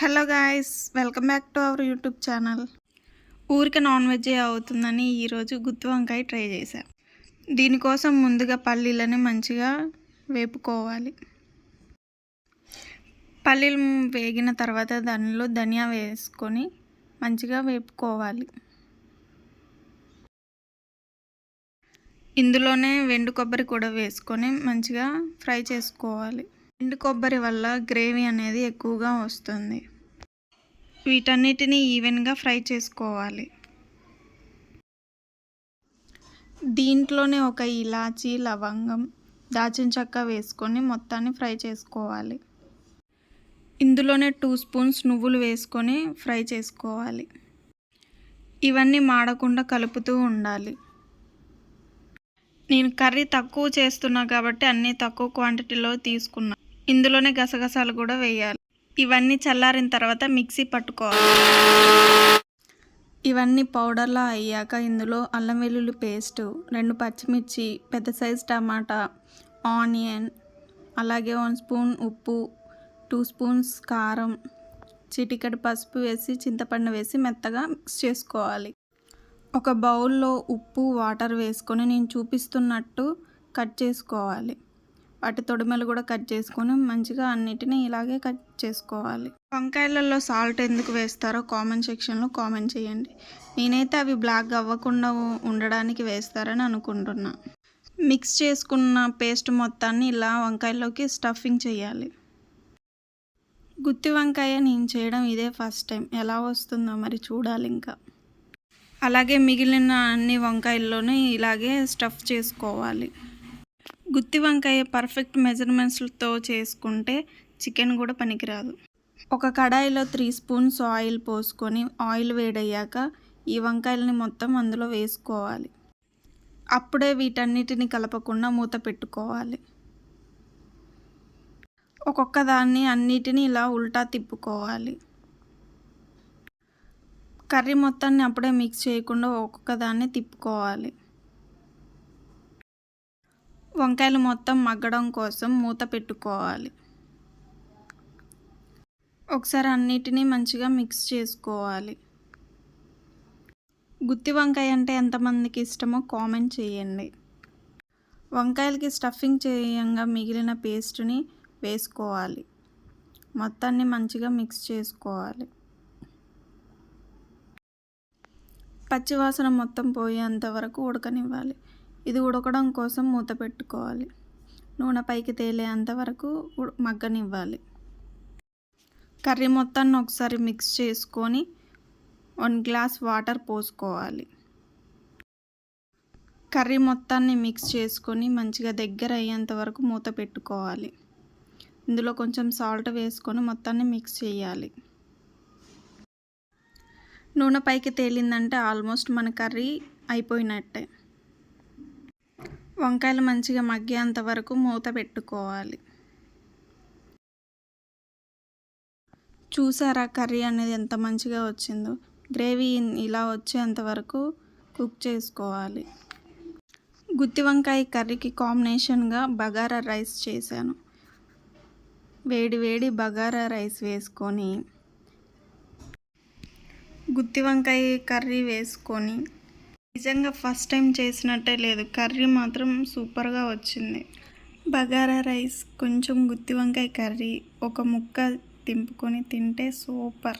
Hello guys welcome back to our YouTube channel ఊరికి non veg అవుతుందని ఈరోజు గుత్తి వంకాయ ట్రై చేశా. దీనికోసం ముందుగా పల్లీలని మంచిగా వేపుకోవాలి. పల్లీలు వేగిన తర్వాత దానిలో ధనియా వేసుకొని మంచిగా వేపుకోవాలి. ఇందులోనే వెండు కొబ్బరి కూడా వేసుకొని మంచిగా ఫ్రై చేసుకోవాలి. ఎండు కొబ్బరి వల్ల గ్రేవీ అనేది ఎక్కువగా వస్తుంది. వీటన్నిటిని ఈవెన్గా ఫ్రై చేసుకోవాలి. దీంట్లోనే ఒక ఇలాచీ లవంగం దాచిన చెక్క వేసుకొని మొత్తాన్ని ఫ్రై చేసుకోవాలి. ఇందులోనే టూ స్పూన్స్ నువ్వులు వేసుకొని ఫ్రై చేసుకోవాలి. ఇవన్నీ మాడకుండా కలుపుతూ ఉండాలి. నేను కర్రీ తక్కువ చేస్తున్నా కాబట్టి అన్నీ తక్కువ క్వాంటిటీలో తీసుకున్నా. ఇందులోనే గసగసాలు కూడా వేయాలి. ఇవన్నీ చల్లారిన తర్వాత మిక్సీ పట్టుకోవాలి. ఇవన్నీ పౌడర్లా అయ్యాక ఇందులో అల్లం వెల్లుల్లి పేస్ట్ రెండు పచ్చిమిర్చి పెద్ద సైజ్ టమాటా ఆనియన్ అలాగే వన్ స్పూన్ ఉప్పు టూ స్పూన్స్ కారం చిటికెడు పసుపు వేసి చింతపండు వేసి మెత్తగా మిక్స్ చేసుకోవాలి. ఒక బౌల్లో ఉప్పు వాటర్ వేసుకొని నేను చూపిస్తున్నట్టు కట్ చేసుకోవాలి. వాటి తొడిమలు కూడా కట్ చేసుకొని మంచిగా అన్నిటినీ ఇలాగే కట్ చేసుకోవాలి. వంకాయలలో సాల్ట్ ఎందుకు వేస్తారో కామెంట్ సెక్షన్లో కామెంట్ చేయండి. నేనైతే అవి బ్లాక్ అవ్వకుండా ఉండడానికి వేస్తారని అనుకుంటున్నా. మిక్స్ చేసుకున్న పేస్ట్ మొత్తాన్ని ఇలా వంకాయలోకి స్టఫింగ్ చేయాలి. గుత్తి వంకాయ నేను చేయడం ఇదే ఫస్ట్ టైం. ఎలా వస్తుందో మరి చూడాలి ఇంకా. అలాగే మిగిలిన అన్ని వంకాయల్లోనూ ఇలాగే స్టఫ్ చేసుకోవాలి. గుత్తి వంకాయ పర్ఫెక్ట్ మెజర్మెంట్స్తో చేసుకుంటే చికెన్ కూడా పనికిరాదు. ఒక కడాయిలో త్రీ స్పూన్స్ ఆయిల్ పోసుకొని ఆయిల్ వేడయ్యాక ఈ వంకాయలని మొత్తం అందులో వేసుకోవాలి. అప్పుడే వీటన్నిటిని కలపకుండా మూత పెట్టుకోవాలి. ఒక్కొక్క దాన్ని అన్నిటిని ఇలా ఉల్టా తిప్పుకోవాలి. కర్రీ మొత్తాన్ని అప్పుడే మిక్స్ చేయకుండా ఒక్కొక్క దాన్ని తిప్పుకోవాలి. వంకాయలు మొత్తం మగ్గడం కోసం మూత పెట్టుకోవాలి. ఒకసారి అన్నిటినీ మంచిగా మిక్స్ చేసుకోవాలి. గుత్తి వంకాయ అంటే ఎంతమందికి ఇష్టమో కామెంట్ చేయండి. వంకాయలకి స్టఫింగ్ చేయంగా మిగిలిన పేస్ట్ని వేసుకోవాలి. మొత్తాన్ని మంచిగా మిక్స్ చేసుకోవాలి. పచ్చివాసన మొత్తం పోయేంత వరకు ఉడకనివ్వాలి. ఇది ఉడకడం కోసం మూత పెట్టుకోవాలి. నూనె పైకి తేలేంత వరకు మగ్గనివ్వాలి. కర్రీ మొత్తాన్ని ఒకసారి మిక్స్ చేసుకొని వన్ గ్లాస్ వాటర్ పోసుకోవాలి. కర్రీ మొత్తాన్ని మిక్స్ చేసుకొని మంచిగా దగ్గర అయ్యేంత వరకు మూత పెట్టుకోవాలి. ఇందులో కొంచెం సాల్ట్ వేసుకొని మొత్తాన్ని మిక్స్ చేయాలి. నూనె పైకి తేలిందంటే ఆల్మోస్ట్ మన కర్రీ అయిపోయినట్టే. వంకాయలు మంచిగా మగ్గేంత వరకు మూత పెట్టుకోవాలి. చూసారా కర్రీ అనేది ఎంత మంచిగా వచ్చిందో? గ్రేవీ ఇలా వచ్చేంత వరకు కుక్ చేసుకోవాలి. గుత్తి వంకాయ కర్రీకి కాంబినేషన్గా బగారా రైస్ చేశాను. వేడి వేడి బగారా రైస్ వేసుకొని గుత్తి వంకాయ కర్రీ వేసుకొని నిజంగా ఫస్ట్ టైం చేసినట్టే లేదు. కర్రీ మాత్రం సూపర్గా వచ్చింది. బగారా రైస్ కొంచెం గుత్తి వంకాయ కర్రీ ఒక ముక్క తింపుకొని తింటే సూపర్.